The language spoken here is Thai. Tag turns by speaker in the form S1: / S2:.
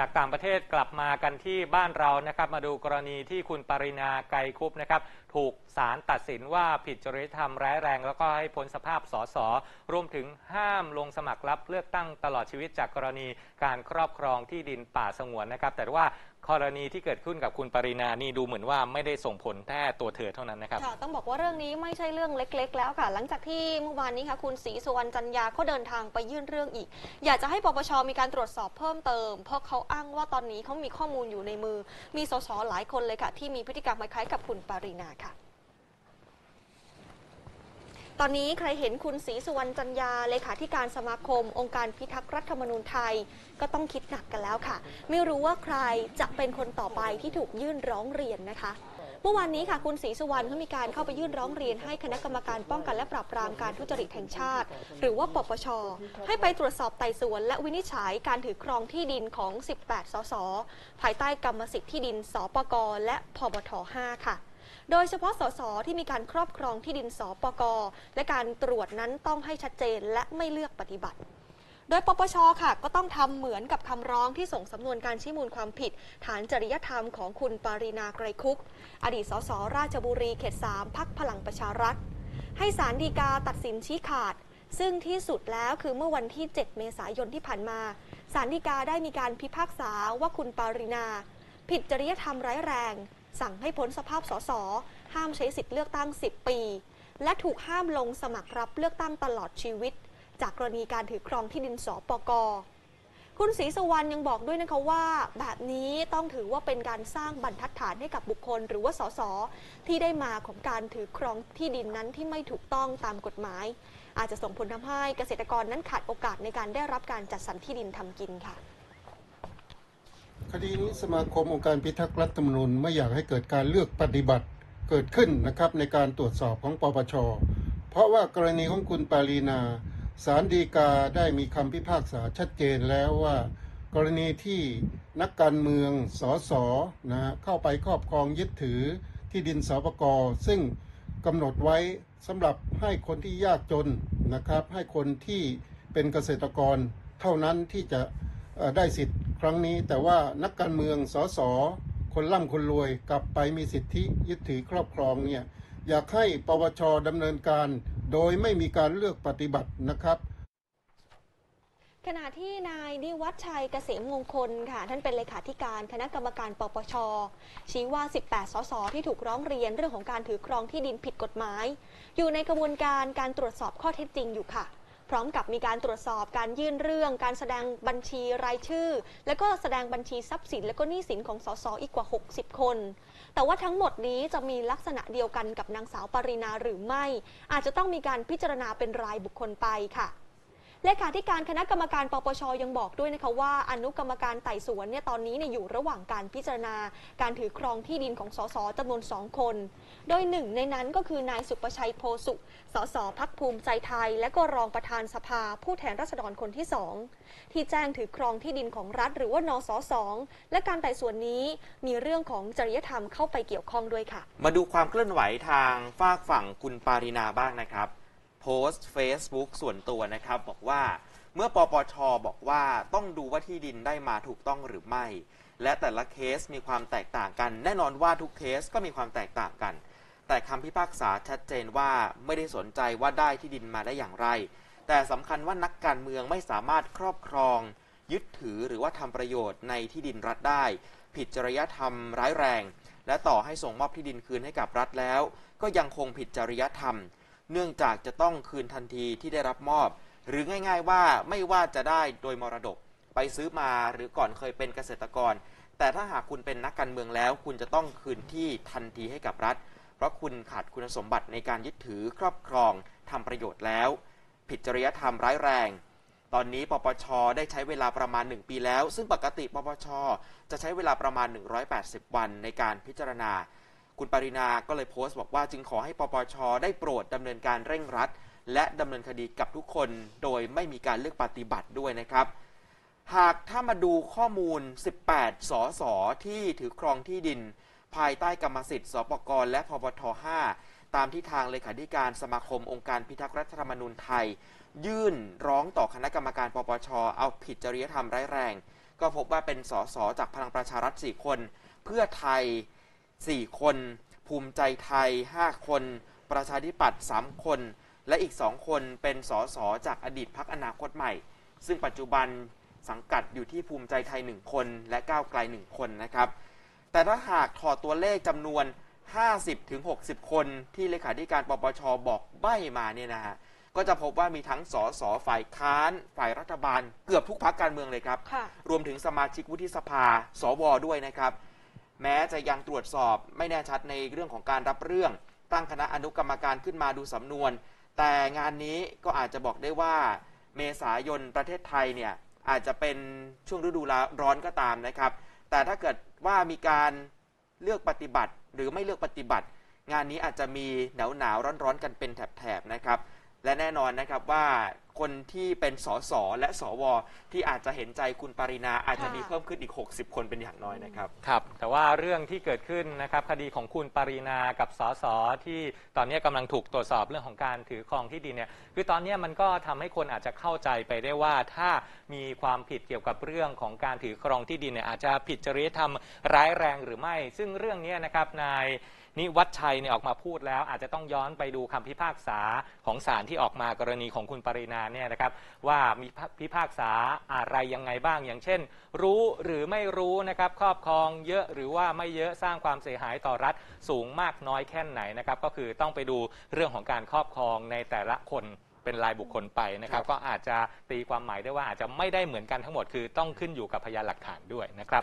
S1: จากต่างประเทศกลับมากันที่บ้านเรานะครับ มาดูกรณีที่คุณปรินาไกรคุปนะครับ ถูกศาลตัดสินว่าผิดจริยธรรมร้ายแรง แล้วก็ให้พ้นสภาพสสรวมถึงห้ามลงสมัครรับเลือกตั้งตลอดชีวิตจากกรณีการครอบครองที่ดินป่าสงวนนะครับ แต่ว่า กรณีที่เกิดขึ้นกับคุณปรินานี่ดูเหมือนว่าไม่ได้ส่งผลแค่ตัวเธอเท่านั้นนะครับ
S2: ค่ะต้องบอกว่าเรื่องนี้ไม่ใช่เรื่องเล็ก ๆ แล้วค่ะ หลังจากที่เมื่อวานนี้ค่ะคุณศรีสุวรรณจันยาเขาเดินทางไปยื่นเรื่องอีก อยากจะให้ปปชมีการตรวจสอบเพิ่มเติม เพราะเขาอ้างว่าตอนนี้เขามีข้อมูลอยู่ในมือ มีสสหลายคนเลยค่ะ ที่มีพฤติกรรมคล้ายๆกับคุณปรินาค่ะ ตอนนี้ใครเห็นคุณศรีสุวรรณจันยาเลขาธิการสมาคม องค์การพิทักษ์รัฐธรรมนูญไทย ก็ต้องคิดหนักกันแล้วค่ะ ไม่รู้ว่าใครจะเป็นคนต่อไปที่ถูกยื่นร้องเรียนนะคะ เมื่อวานนี้ค่ะคุณศรีสุวรรณเขามีการเข้าไปยื่นร้องเรียนให้คณะกรรมการป้องกันและปราบปรามการทุจริตแห่งชาติ หรือว่าปปช ให้ไปตรวจสอบไต่สวนและวินิจฉัยการถือครองที่ดินของ 18 สส ภายใต้กรรมสิทธิ์ที่ดิน สปก และพบท 5 ค่ะ โดยเฉพาะสสที่มีการครอบครองที่ดินสปกและการตรวจนั้นต้องให้ชัดเจนและไม่เลือกปฏิบัติโดยปปช ค่ะก็ต้องทำเหมือนกับคำร้องที่ส่งสำนวนการชี้มูลความผิด ฐานจริยธรรมของคุณปารีนาไกรคุปต์อดีตสสราชบุรีเขต3พักพลังประชารัฐ ให้ศาลฎีกาตัดสินชี้ขาด ซึ่งที่สุดแล้วคือเมื่อวันที่ 7 เมษายนที่ผ่านมาศาลฎีกาได้มีการพิพากษาว่าคุณปารีนา ผิดจริยธรรมร้ายแรง สั่งให้พ้นสภาพสสห้ามใช้สิทธิ์เลือกตั้ง 10 ปี และถูกห้ามลงสมัครรับเลือกตั้งตลอดชีวิต จากกรณีการถือครองที่ดินสปกคุณศรีสวรรณยังบอกด้วยนะคะว่า แบบนี้ต้องถือว่าเป็นการสร้างบรรทัดฐานให้กับบุคคล หรือว่าสสที่ได้มาของการถือครองที่ดินนั้นที่ไม่ถูกต้องตามกฎหมาย อาจจะส่งผลทำให้เกษตรกรนั้นขาดโอกาสในการได้รับการจัดสรรที่ดินทำกินค่ะ
S3: คดีนี้สมาคมองค์การพิทักษ์รัฐธรรมนูญไม่อยากให้เกิดการเลือกปฏิบัติเกิดขึ้นนะครับในการตรวจสอบของปปช เพราะว่ากรณีของคุณปารีนาศาลฎีกาได้มีคำพิพากษาชัดเจนแล้วว่า กรณีที่นักการเมืองสสนะเข้าไปครอบครองยึดถือที่ดินสปกซึ่งกำหนดไว้สำหรับให้คนที่ยากจนนะครับ ให้คนที่เป็นเกษตรกรเท่านั้นที่จะได้สิทธิ์ ครั้งนี้ แต่ว่านักการเมืองสสคนร่ำคนรวยกลับไปมีสิทธิยึดถือครอบครองเนี่ยอยากให้ปวชดำเนินการ โดยไม่มีการเลือกปฏิบัตินะครับ
S2: ขณะที่นายนิวัฒชัยเกษมมงคลค่ะ ท่านเป็นเลขาธิการคณะกรรมการปปช ชี้ว่า 18 สส ที่ถูกร้องเรียนเรื่องของการถือครองที่ดินผิดกฎหมาย อยู่ในกระบวนการการตรวจสอบข้อเท็จจริงอยู่ค่ะ พร้อมกับมีการตรวจสอบการยื่นเรื่อง การแสดงบัญชีรายชื่อ และก็แสดงบัญชีทรัพย์สิน และก็หนี้สินของสสอีกกว่า 60 คน แต่ว่าทั้งหมดนี้จะมีลักษณะเดียวกันกับนางสาวปรินาหรือไม่ อาจจะต้องมีการพิจารณาเป็นรายบุคคลไปค่ะ เลขาธิการคณะกรรมการปปชยังบอกด้วยนะคะว่าอนุกรรมการไต่สวนเนี่ยตอนนี้เนี่ยอยู่ระหว่างการพิจารณา การถือครองที่ดินของสสจำนวนสองคน โดยหนึ่งในนั้นก็คือนายสุประชัยโพสุสสพักภูมิใจไทย และก็รองประธานสภาผู้แทนราษฎรคนที่สองที่แจ้งถือครองที่ดินของรัฐ หรือว่านสสองและการไต่สวนนี้มีเรื่องของจริยธรรมเข้าไปเกี่ยวข้องด้วยค่ะ
S4: มาดูความเคลื่อนไหวทางฝากฝั่งคุณปารินาบ้างนะครับ โพสต์ Facebook ส่วนตัวนะครับ บอกว่าเมื่อปปชบอกว่าต้องดูว่าที่ดินได้มาถูกต้องหรือไม่ และแต่ละเคสมีความแตกต่างกัน แน่นอนว่าทุกเคสก็มีความแตกต่างกัน แต่คำพิพากษาชัดเจนว่าไม่ได้สนใจว่าได้ที่ดินมาได้อย่างไร แต่สำคัญว่านักการเมืองไม่สามารถครอบครอง ยึดถือหรือว่าทำประโยชน์ในที่ดินรัฐได้ ผิดจริยธรรมร้ายแรง และต่อให้ส่งมอบที่ดินคืนให้กับรัฐแล้ว ก็ยังคงผิดจริยธรรม เนื่องจากจะต้องคืนทันทีที่ได้รับมอบ หรือง่ายๆว่าไม่ว่าจะได้โดยมรดก ไปซื้อมาหรือก่อนเคยเป็นเกษตรกร แต่ถ้าหากคุณเป็นนักการเมืองแล้ว คุณจะต้องคืนที่ทันทีให้กับรัฐ เพราะคุณขาดคุณสมบัติในการยึดถือครอบครองทำประโยชน์แล้ว ผิดจริยธรรมร้ายแรง ตอนนี้ปปช ได้ใช้เวลาประมาณ 1 ปีแล้ว ซึ่งปกติปปช จะใช้เวลาประมาณ 180 วันในการพิจารณา คุณปรินาก็เลยโพสต์บอกว่าจึงขอให้ปปช ได้โปรดดำเนินการเร่งรัด และดำเนินคดีกับทุกคนโดยไม่มีการเลือกปฏิบัติด้วยนะครับ หากถ้ามาดูข้อมูล 18 สสที่ถือครองที่ดิน ภายใต้กรรมสิทธิ์ สปกรและพบท5ตามที่ทางเลขาธิการสมาคมองค์การพิทักษ์รัฐธรรมนูญไทย ยื่นร้องต่อคณะกรรมการปปช เอาผิดจริยธรรมร้ายแรง ก็พบว่าเป็นสสจากพลังประชารัฐ4คน เพื่อไทย 4 คน ภูมิใจไทย 5 คน ประชาธิปัตย์3คน และอีก 2 คนเป็นสสจากอดีตพักอนาคตใหม่ ซึ่งปัจจุบันสังกัดอยู่ที่ภูมิใจไทย 1 คนและก้าวไกล 1 คนนะครับ แต่ถ้าหากถอดตัวเลขจำนวน 50-60 คนที่เลขาธิการปปชบอกใบ้มาเนี่ยนะฮะก็จะพบว่ามีทั้งสสฝ่ายค้าน ฝ่ายรัฐบาล เกือบทุกพักการเมืองเลยครับ
S2: ค่ะ
S4: รวมถึงสมาชิกวุฒิสภา สวด้วยนะครับ แม้จะยังตรวจสอบไม่แน่ชัดในเรื่องของการรับเรื่อง ตั้งคณะอนุกรรมการขึ้นมาดูสำนวน แต่งานนี้ก็อาจจะบอกได้ว่า เมษายนประเทศไทยเนี่ยอาจจะเป็นช่วงฤดูร้อนก็ตามนะครับ แต่ถ้าเกิดว่ามีการเลือกปฏิบัติ หรือไม่เลือกปฏิบัติ งานนี้อาจจะมีหนาวหนาวร้อนร้อนๆกันเป็นแถบๆนะครับ และแน่นอนนะครับว่าคนที่เป็นสสและสวที่อาจจะเห็นใจคุณปรินาอาจจะ
S2: ค่ะ
S4: มีเพิ่มขึ้นอีก 60 คนเป็นอย่างน้อยนะครับ
S1: ครับ แต่ว่าเรื่องที่เกิดขึ้นนะครับคดีของคุณปรินากับสสที่ตอนนี้กำลังถูกตรวจสอบเรื่องของการถือครองที่ดินเนี่ยคือตอนนี้มันก็ทำให้คนอาจจะเข้าใจไปได้ว่าถ้ามีความผิดเกี่ยวกับเรื่องของการถือครองที่ดินเนี่ยอาจจะผิดจริยธรรมร้ายแรงหรือไม่ ซึ่งเรื่องนี้นะครับนาย นิวัฒชัยเนี่ยออกมาพูดแล้ว อาจจะต้องย้อนไปดูคำพิพากษาของศาลที่ออกมากรณีของคุณปรินาเนี่ยนะครับ ว่ามีพิพากษาอะไรยังไงบ้าง อย่างเช่น รู้หรือไม่รู้นะครับครอบครองเยอะหรือว่าไม่เยอะสร้างความเสียหายต่อรัฐสูงมากน้อยแค่ไหนนะครับ ก็คือต้องไปดูเรื่องของการครอบครองในแต่ละคนเป็นรายบุคคลไปนะ
S4: ครับ
S1: ก็อาจจะตีความหมายได้ว่าอาจจะไม่ได้เหมือนกันทั้งหมดคือต้องขึ้นอยู่กับพยานหลักฐานด้วยนะครับ